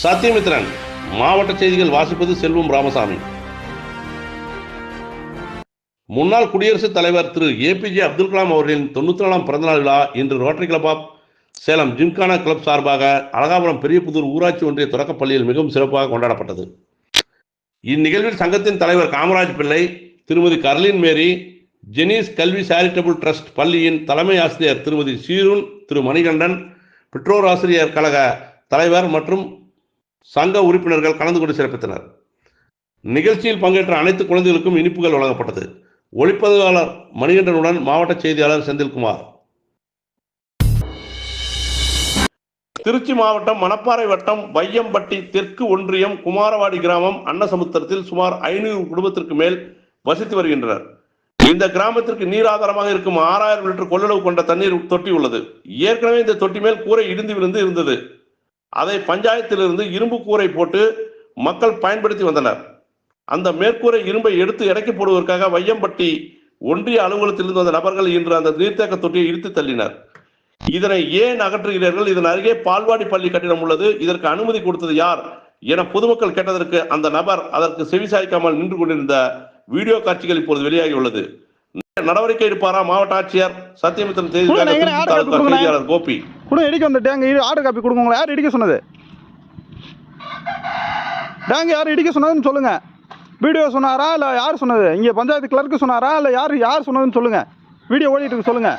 சத்தியமித்ரன் மாவட்ட செய்திகள் வாசிப்பது செல்வம் ராமசாமி. முன்னாள் குடியரசுத் தலைவர் திரு. ஏபிஜே அப்துல் கலாம் அவர்களின் தொண்ணூத்தி நாலாம் பிறந்தநாள் விழா இன்று rotary club of Salem gymkhana club சார்பாக அழகாபுரம் பெரியபுதூர் ஊராட்சி ஒன்றிய தொடக்கப் பள்ளியில் மிகவும் சிறப்பாக கொண்டாடப்பட்டது. இந்நிகழ்வில் சங்கத்தின் தலைவர் காமராஜ் பிள்ளை திருமதி கர்லின் மேரி ஜெனீஸ் கல்வி சேரிட்டபிள் ட்ரஸ்ட் பள்ளியின் தலைமை ஆசிரியர் திருமதி சீருன் திரு மணிகண்டன் பெற்றோர் ஆசிரியர் கழக தலைவர் மற்றும் சங்க உறுப்பினர்கள் கலந்து கொண்டு சிறப்பித்தனர். நிகழ்ச்சியில் பங்கேற்ற அனைத்து குழந்தைகளுக்கும் இனிப்புகள் வழங்கப்பட்டது. ஒளிப்பதிவாளர் மணிகண்டனுடன் மாவட்ட செய்தியாளர் செந்தில்குமார். திருச்சி மாவட்டம் மணப்பாறை வட்டம் வையம்பட்டி தெற்கு ஒன்றியம் குமாரவாடி கிராமம் அன்னசமுத்திரத்தில் சுமார் ஐநூறு குடும்பத்திற்கு மேல் வசித்து வருகின்றனர். இந்த கிராமத்திற்கு நீர் ஆதாரமாக இருக்கும் ஆறாயிரம் லிட்டர் கொள்ளளவு கொண்ட தண்ணீர் தொட்டி உள்ளது. ஏற்கனவே இந்த தொட்டி மேல் கூரை இடிந்து விழுந்து இருந்தது. அதை பஞ்சாயத்திலிருந்து இரும்பு கூரை போட்டு மக்கள் பயன்படுத்தி வந்தனர். அந்த மேற்கூரை இரும்பை எடுத்து எடைக்கு போடுவதற்காக வையம்பட்டி ஒன்றிய அலுவலகத்திலிருந்து வந்த நபர்கள் இன்று அந்த நீர்த்தேக்க தொட்டியை இடித்து தள்ளினர். இதனை ஏன் அகற்றுகிறீர்கள்? இதன் அருகே பால்வாடி பள்ளி கட்டிடம் உள்ளது. இதற்கு அனுமதி கொடுத்தது யார் என பொதுமக்கள் கேட்டதற்கு அந்த நபர் அதற்கு செவிசாய்க்காமல் நின்று கொண்டிருந்த வீடியோ காட்சிகள் இப்போது வெளியாகியுள்ளது. நடவடிக்கை எடுப்பாரா மாவட்ட ஆட்சியர்? சத்தியமித்திரன்? செய்தியாளர் கோபி. கொடுங்க இடிக்க வந்த டேங்கு ஆர்டர் காப்பி கொடுங்க உங்களை யார் இடிக்க சொன்னது? டேங்க் யார் இடிக்க சொன்னதுன்னு சொல்லுங்கள் வீடியோ சொன்னாரா இல்லை யார் சொன்னது? இங்கே பஞ்சாயத்து கிளர்க்கு சொன்னாரா இல்லை யார் யார் சொன்னதுன்னு சொல்லுங்கள் வீடியோ ஓடிட்டு இருக்கு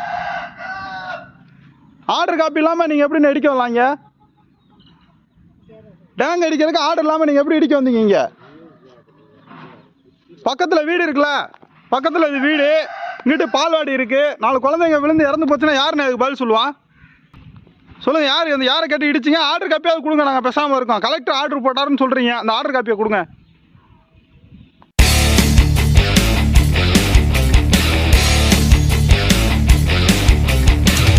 ஆர்டர் காப்பி இல்லாமல் நீங்கள் எப்படி இடிக்க வரலாங்க? டேங்க் அடிக்கிறதுக்கு ஆர்டர் இல்லாமல் நீங்கள் எப்படி இடிக்க வந்தீங்க இங்கே? பக்கத்தில் வீடு இருக்குல்ல? பக்கத்தில் இது வீடு இங்கிட்டு பால்வாடி இருக்குது நாலு குழந்தைங்க விழுந்து இறந்து போச்சுன்னா யாருன்னு அதுக்கு பதில் சொல்லுவான்? சொல்லுங்கள் யார்? அந்த யாரை கேட்டு இடிச்சிங்க? ஆர்டர் காப்பியாவது கொடுங்க நாங்கள் பேசாமல் இருக்கோம். கலெக்டர் ஆர்டர் போட்டாருன்னு சொல்கிறீங்க அந்த ஆர்டர் காப்பியை கொடுங்க.